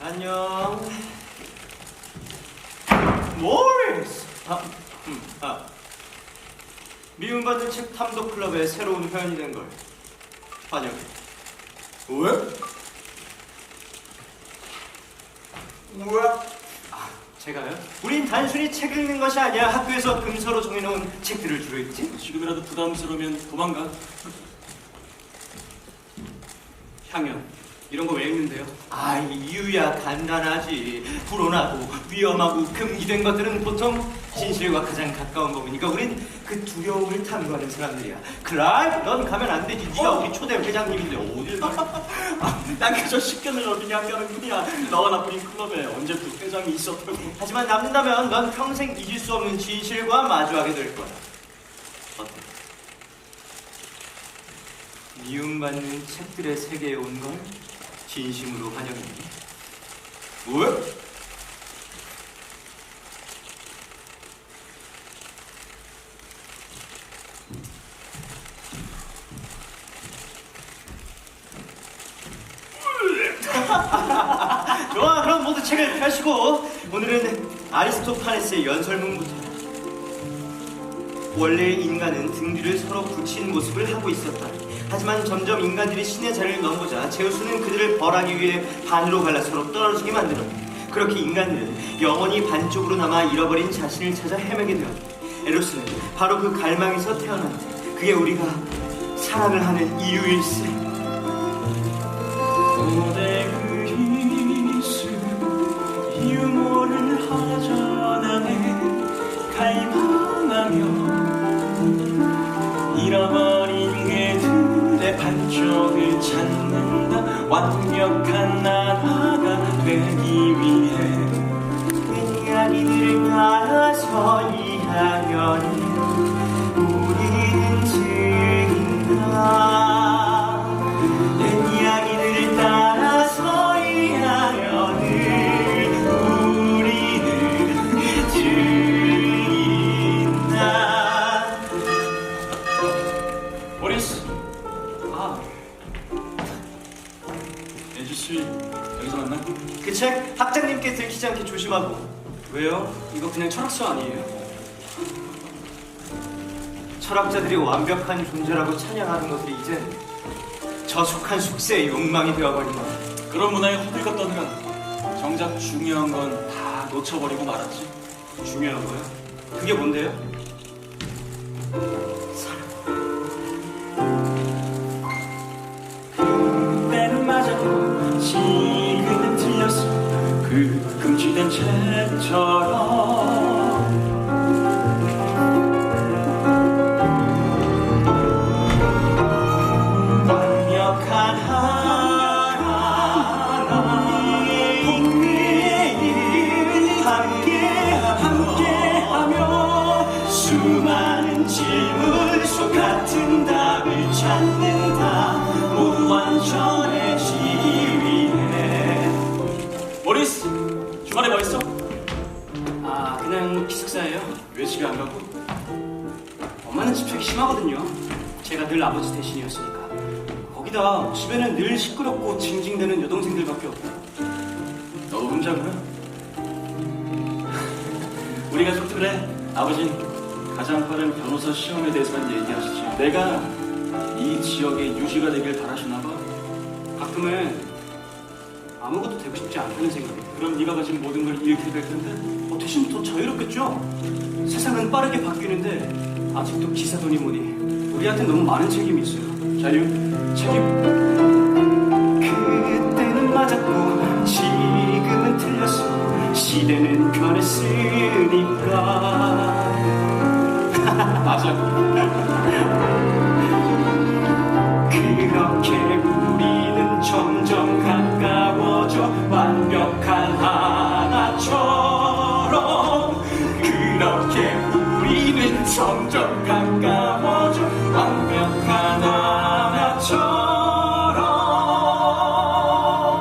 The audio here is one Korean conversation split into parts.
안녕. 모리스. 아, 음, 아. 미움받는 책 탐독 클럽의 새로운 회원이 된 걸 환영해. 왜? 왜? 아, 제가요? 우린 단순히 책 읽는 것이 아니야. 학교에서 금서로 정해놓은 책들을 주로 읽지. 지금이라도 부담스러우면 도망가. 향연 이런 거 왜 읽는데요? 아, 이유야 간단하지. 불온하고 위험하고 금기된 것들은 보통 진실과 가장 가까운 법이니까 우린 그 두려움을 탐구하는 사람들이야. 클라이브, 넌 가면 안 되지. 네가 우리 초대 회장님인데 어딜 가? 아, 난 그저 식견을 어디냐 하는 뿐이야. 너와 나뿐인 클럽에 언제부터 회장이 있었다고. 하지만 남는다면 넌 평생 잊을 수 없는 진실과 마주하게 될 거야. 어때? 미움받는 책들의 세계에 온 걸 진심으로 환영해. 왜? 좋아, 그럼 모두 책을 펴시고 오늘은 아리스토파네스의 연설문부터. 원래 인간은 등 뒤를 서로 붙인 모습을 하고 있었다. 하지만 점점 인간들이 신의 자리를 넘보자 제우스는 그들을 벌하기 위해 반으로 갈라 서로 떨어지게 만들었다. 그렇게 인간들은 영원히 반쪽으로 남아 잃어버린 자신을 찾아 헤매게 되었다. 에로스는 바로 그 갈망에서 태어났다. 그게 우리가 사랑을 하는 이유일세. 완벽한 나라가 되기 위해 이야기들을 따라서 이하면 우 왜요? 이거 그냥 철학서 아니에요? 철학자들이 완벽한 존재라고 찬양하는 것들이 이제 저속한 숙세의 욕망이 되어버린 거야 그런 문화에 허들었더니가 정작 중요한 건 다 놓쳐버리고 말았지 중요한 거요? 그게 뭔데요? 함께 함께하며 수많은 질문 속 같은 답을 찾는다. 완전해지기 주말에 뭐 했어? 아 그냥 기숙사예요. 왜 집에 안 가고? 엄마는 집착이 심하거든요. 제가 늘 아버지 대신이었으니까. 거기다 집에는 늘 시끄럽고 징징대는 여동생들밖에 없고. 너도 혼자구나 우리 가족도 그래 아버진 가장 빠른 변호사 시험에 대해서만 얘기하시지 내가 이 지역의 유지가 되길 바라시나 봐 가끔은 아무것도 되고 싶지 않다는 생각이 들어요. 그럼 네가 가진 모든 걸 잃게 될 텐데 어, 대신 더 자유롭겠죠? 세상은 빠르게 바뀌는데 아직도 기사돈이 뭐니 우리한테 너무 많은 책임이 있어요. 자유, 책임 그때는 맞았고 지금은 틀렸어 시대는 변했으니까 맞아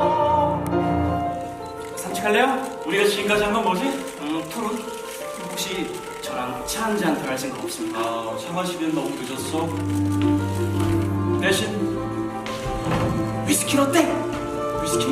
하나처럼 산책할래요? 우리가 지금까지 한 건 뭐지? 음, 토론? 혹시 저랑 차 한 잔 더 할 생각 없습니까? 아, 차 마시기엔 너무 늦었어 대신 위스키 어때? 위스키?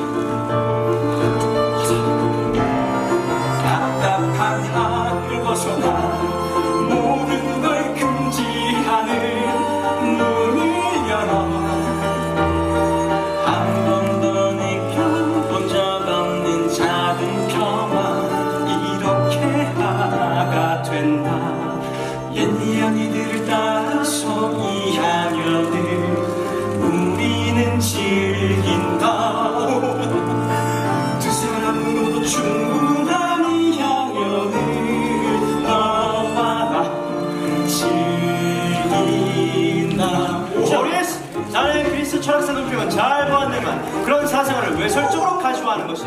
외설적으로 가져하는 것이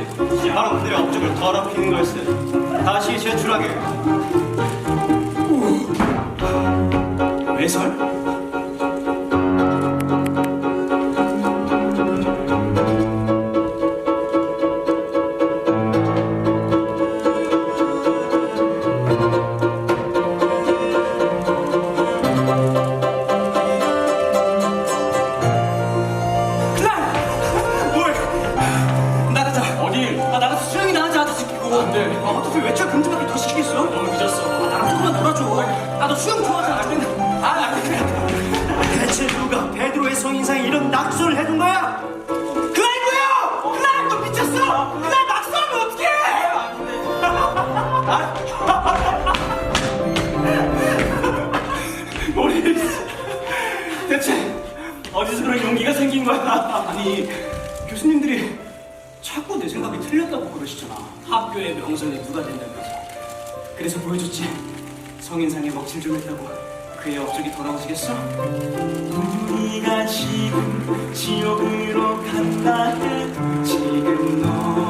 바로 그들의 업적을 더럽히는 것을 다시 제출하게 외설? 돼. 아 어떻게 외출 금지밖에 더 시키겠어? 너무 늦었어. 아, 나랑 조금만 놀아줘. 나도 수영 좋아하잖아. 아, 안 돼. 대체 누가 베드로의 성인상에 이런 낙서를 해둔 거야? 학교의 명성이 누가 된다면서. 그래서 보여줬지. 성인상에 먹칠 좀 했다고 그의 업적이 더러워지겠어? 우리가 지금 지옥으로 간다 해 지금 너